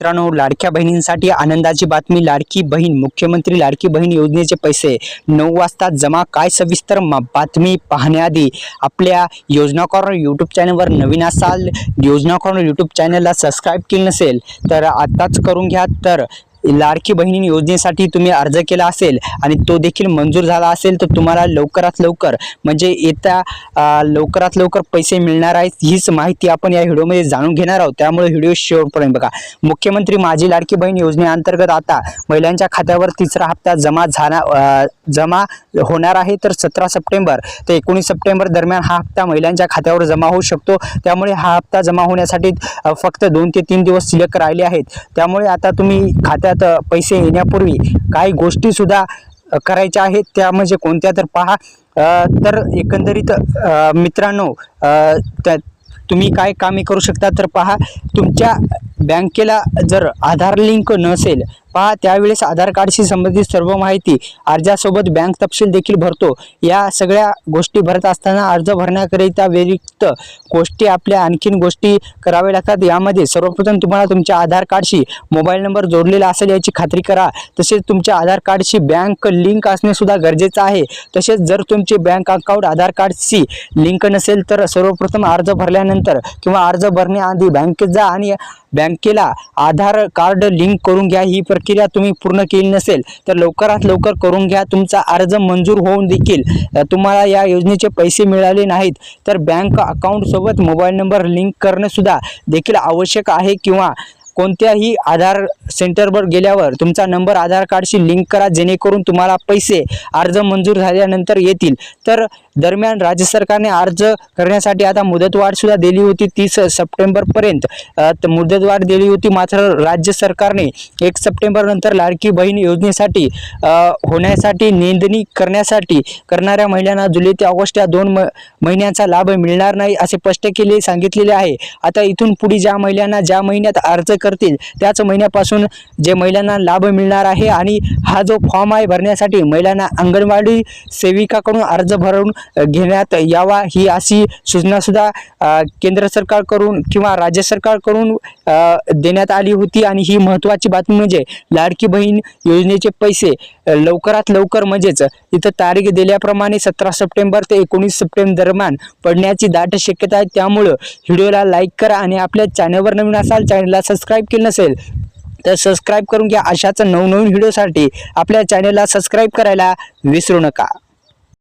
मित्रांनो लाडक्या बहिणींसाठी आनंदाची बातमी लाडकी बहीण मुख्यमंत्री लाडकी बहीण योजनेचे पैसे. नऊ वाजता जमा काय सविस्तर बातमी पाहण्याआधी आपल्या योजना कॉर्नर यूट्यूब चॅनलवर नवीन असाल योजना कॉर्नर यूट्यूब चॅनलला सबस्क्राईब केलं नसेल तर आत्ताच करून घ्या. तर लाडकी बहिणी योजनेसाठी तुम्ही अर्ज केला असेल आणि तो देखील मंजूर झाला असेल तर तुम्हाला लवकरात लवकर म्हणजे येत्या लवकरात लवकर पैसे मिळणार आहेत हीच माहिती आपण या व्हिडिओमध्ये जाणून घेणार आहोत. त्यामुळे व्हिडिओ शेवटपर्यंत बघा. मुख्यमंत्री माझी लाडकी बहीण योजनेअंतर्गत आता महिलांच्या खात्यावर तिसरा हप्ता जमा झाला जमा होणार आहे तर सतरा सप्टेंबर ते एकोणीस सप्टेंबर दरम्यान हा हप्ता महिलांच्या खात्यावर जमा होऊ शकतो. त्यामुळे हा हप्ता जमा होण्यासाठी फक्त दोन ते तीन दिवस शिल्लक राहिले आहेत. त्यामुळे आता तुम्ही खात्यात त्यात पैसे येण्यापूर्वी काही गोष्टीसुद्धा करायच्या आहेत. त्या म्हणजे कोणत्या तर पहा. तर एकंदरीत मित्रांनो त्या तुम्ही काय कामे करू शकता तर पहा. तुमच्या बँकेला जर आधार लिंक नसेल पहा त्यावेळेस आधार कार्डशी संबंधित सर्व माहिती अर्जासोबत बँक तपशील देखील भरतो. या सगळ्या गोष्टी भरत असताना अर्ज भरण्याकरिता व्यतिरिक्त गोष्टी आपल्या आणखीन गोष्टी कराव्या लागतात. यामध्ये सर्वप्रथम तुम्हाला तुमच्या आधार कार्डशी मोबाईल नंबर जोडलेला असेल याची खात्री करा. तसेच तुमच्या आधार कार्डशी बँक लिंक असणे सुद्धा गरजेचं आहे. तसेच जर तुमचे बँक अकाउंट आधार कार्डशी लिंक नसेल तर सर्वप्रथम अर्ज भरल्यानंतर किंवा अर्ज भरण्याआधी बँकेत जा आणि बँकेला आधार कार्ड लिंक करून घ्या. ही प्रक्रिया प्रक्रिया तुम्ही पूर्ण केली नसेल तर लवकरात लवकर करून घ्या. तुमचा अर्ज मंजूर होऊन देखील तुम्हाला या योजनेचे पैसे मिळाले नाहीत. तर बँक अकाउंटसोबत मोबाईल नंबर लिंक करणंसुद्धा देखील आवश्यक आहे किंवा कोणत्याही आधार सेंटरवर गेल्यावर तुमचा नंबर आधार कार्डशी लिंक करा जेणेकरून तुम्हाला पैसे अर्ज मंजूर झाल्यानंतर येतील. तर दरम्यान राज्य सरकारने अर्ज करण्यासाठी आता मुदतवाढ सुद्धा दिली होती तीस सप्टेंबरपर्यंत. मुदतवाढ दिली होती मात्र राज्य सरकारने एक सप्टेंबर नंतर लाडकी बहीण योजनेसाठी होण्यासाठी नोंदणी करण्यासाठी करणाऱ्या महिलांना जुलै ते ऑगस्ट या दोन म महिन्यांचा लाभ मिळणार नाही असे स्पष्ट केले सांगितलेले आहे. आता इथून पुढे ज्या महिलांना ज्या महिन्यात अर्ज करतील त्याच महिन्यापासून जे महिलांना लाभ मिळणार आहे आणि हा जो फॉर्म आहे भरण्यासाठी महिलांना अंगणवाडी सेविकाकडून अर्ज भरून घेण्यात यावा ही अशी सूचनासुद्धा केंद्र सरकारकडून किंवा राज्य सरकारकडून देण्यात आली होती. आणि ही महत्त्वाची बातमी म्हणजे लाडकी बहीण योजनेचे पैसे लवकरात लवकर म्हणजेच इथं तारीख दिल्याप्रमाणे सतरा सप्टेंबर ते एकोणीस सप्टेंबर दरम्यान पडण्याची दाट शक्यता आहे. त्यामुळं व्हिडिओला लाईक करा आणि आपल्या चॅनलवर नवीन असाल चॅनलला सबस्क्राईब केलं नसेल तर सबस्क्राईब करून घ्या. अशाच नवनवीन व्हिडिओसाठी आपल्या चॅनलला सबस्क्राईब करायला विसरू नका.